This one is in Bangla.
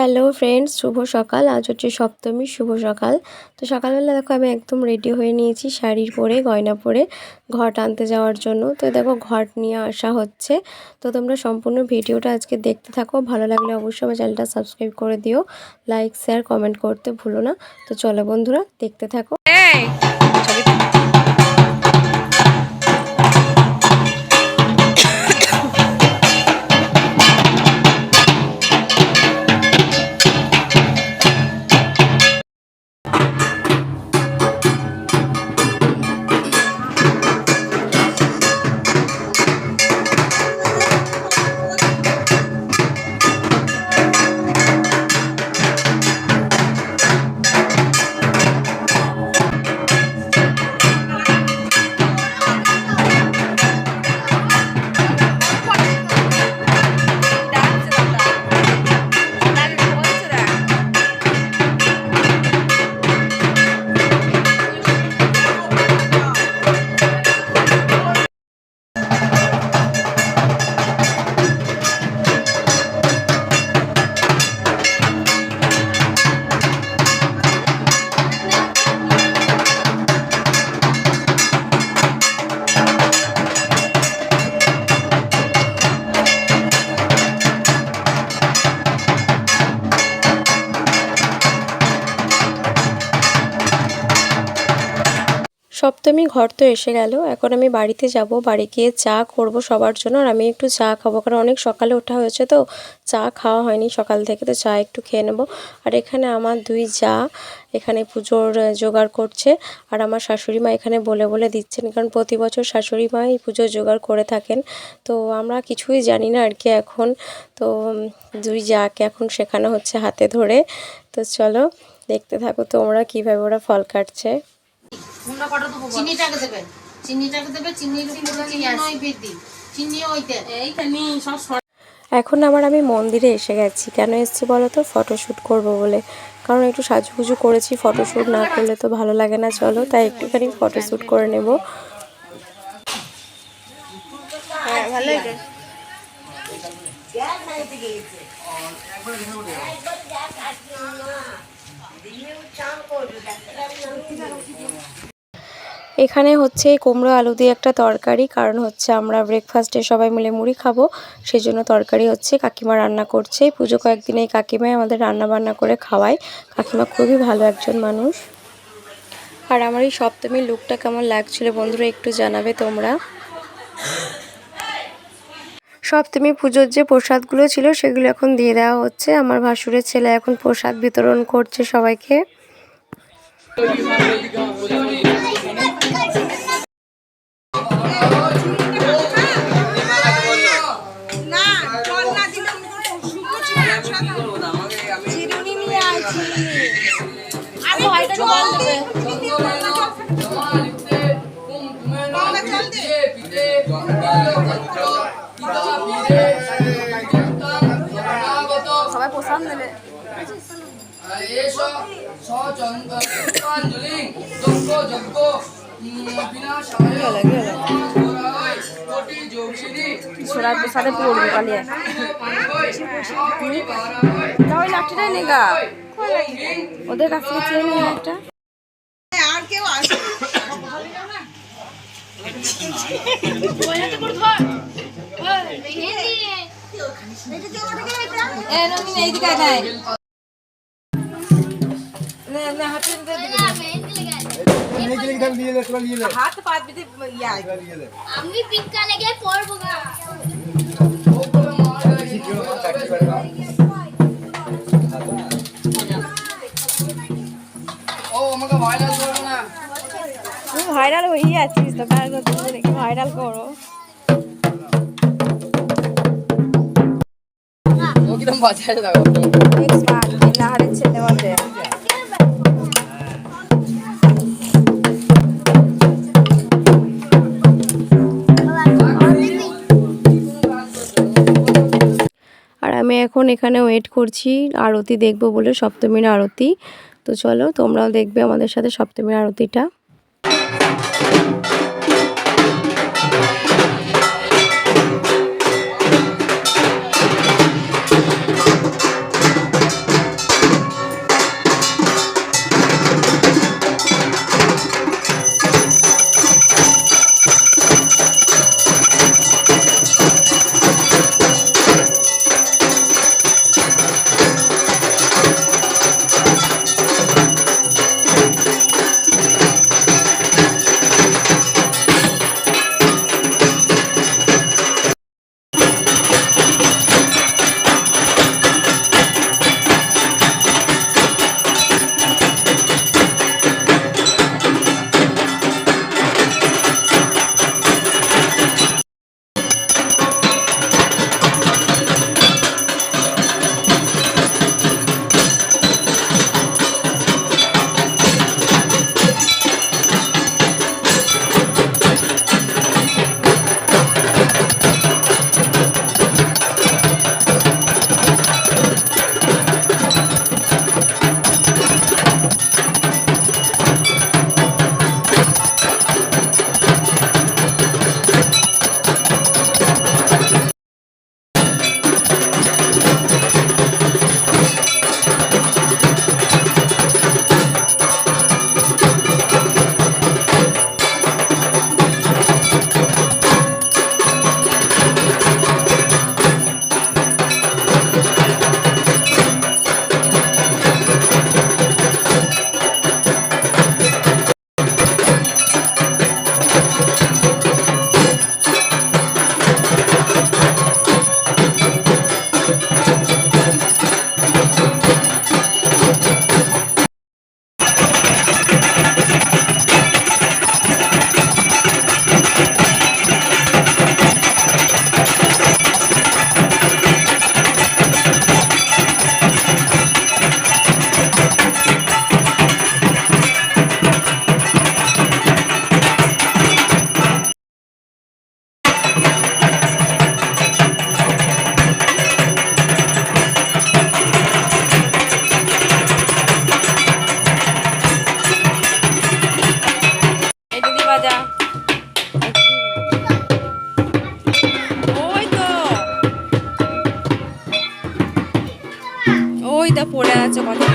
হ্যালো ফ্রেন্ডস শুভ সকাল। আজ হচ্ছে সপ্তমী, শুভ সকাল। তো সকালবেলা দেখো আমি একদম রেডি হয়ে নিয়েছি শাড়ি পরে, গয়না পরে ঘট আনতে যাওয়ার জন্য। তো দেখো ঘট নিয়ে আসা হচ্ছে। তো তোমরা সম্পূর্ণ ভিডিওটা আজকে দেখতে থাকো। ভালো লাগলে অবশ্যই আমার চ্যানেলটা সাবস্ক্রাইব করে দিও। লাইক শেয়ার কমেন্ট করতে ভুলো না। তো চলো বন্ধুরা, দেখতে থাকো। সপ্তমী ঘর তো এসে গেল। এখন আমি বাড়িতে যাব, বাড়ি গিয়ে চা করব সবার জন্য। আর আমি একটু চা খাব, কারণ অনেক সকালে ওঠা হয়েছে তো, চা খাওয়া হয়নি সকাল থেকে, তো চা একটু খেয়ে নেব। আর এখানে আমার দুই চা এখানে পুজোর জোগাড় করছে। আর আমার শাশুড়ি মা এখানে বলে বলে দিচ্ছেন, কারণ প্রতি বছর শাশুড়ি মাই পুজোর জোগাড় করে থাকেন। তো আমরা কিছুই জানি না আর কি এখন। তো দুই যাকে এখন শেখানো হচ্ছে হাতে ধরে। তো চলো, দেখতে থাকো তোমরা কীভাবে ওরা ফল কাটছে। চিনিটাকে দেবেন চিনিটাকে দেবে চিনির চিনি বৃদ্ধি চিনি ওইতে এইখানে সব এখন আবার আমি মন্দিরে এসে গেছি। কেন এসেছি বলো তো? ফটোশ্যুট করব বলে। কারণ একটু সাজুগুজু করেছি ফটোশ্যুট না করলে তো ভালো লাগে না। চলো তাই একটুখানি ফটোশ্যুট করে নেব। এখানে হচ্ছে কুমড়ো আলু দিয়ে একটা তরকারি, কারণ হচ্ছে আমরা ব্রেকফাস্টে সবাই মিলে মুড়ি খাব। সেই জন্য তরকারি হচ্ছে কাকিমা রান্না করছে। পুজো কয়েকদিন এই কাকিমাই আমাদের রান্না বান্না করে খাওয়ায়। কাকিমা খুবই ভালো একজন মানুষ। আর আমার এই সপ্তমীর লুকটা কেমন লাগছিল বন্ধুরা একটু জানাবে তোমরা। সপ্তমী পুজোর যে প্রসাদগুলো ছিল সেগুলো এখন দিয়ে দেওয়া হচ্ছে। আমার ভাসুরের ছেলে এখন প্রসাদ বিতরণ করছে সবাইকে। কোটি যোগিনী সোনার প্রসাদে পড়বে পালিয়ে তা ওই লাঠিটাই নেগা ওদের কাছ থেকে চেয়ে নিয়ে একটা আর কেউ আসে ভাইরাল হয়ে আছিস তো ভাইরাল করো। আর আমি এখন এখানে ওয়েট করছি, আরতি দেখব বলে, সপ্তমীর আরতি। তো চলো তোমরাও দেখবে আমাদের সাথে সপ্তমীর আরতিটা। so much.